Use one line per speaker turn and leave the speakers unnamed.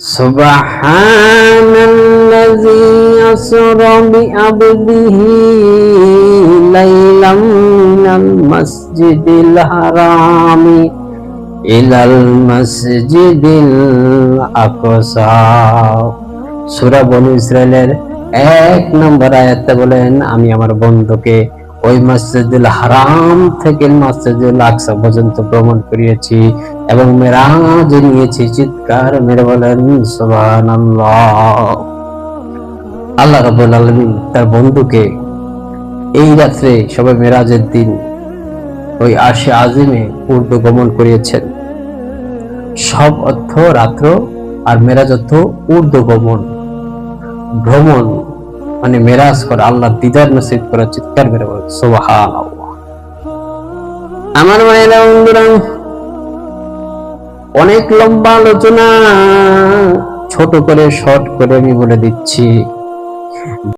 سبحان الذي أسرى بعبده ليلا من المسجد الحرام إلى المسجد الأقصى সূরা বনু ইসরায়েলের এক নম্বর আয়াতে বলেন আমি আমার বন্ধুকে ওই মসজিদুল হারাম থেকে মসজিদুল আকসা পর্যন্ত ভ্রমণ করিয়েছি এবং মেরাজ নিয়েছি চিৎকার মেরে বলেন, সুবহানাল্লাহ। আল্লাহ রাব্বুল আলামিন তার বন্ধুকে এই রাত্রে সবাই মেরাজের দিন ওই আশে আজিমে পূর্ব গমন করিয়েছেন। সব অর্থ রাত্র আর মেরাজ অর্থ ঊর্ধ্ব গমন। ভ্রমণ মানে মেরাজ করে, আল্লাহ দিদার নসিব করে, চিৎকার করে বলে সোহান আমার মায়েরা বন্ধুরা, অনেক লম্বা আলোচনা, ছোট করে, শর্ট করে আমি বলে দিচ্ছি।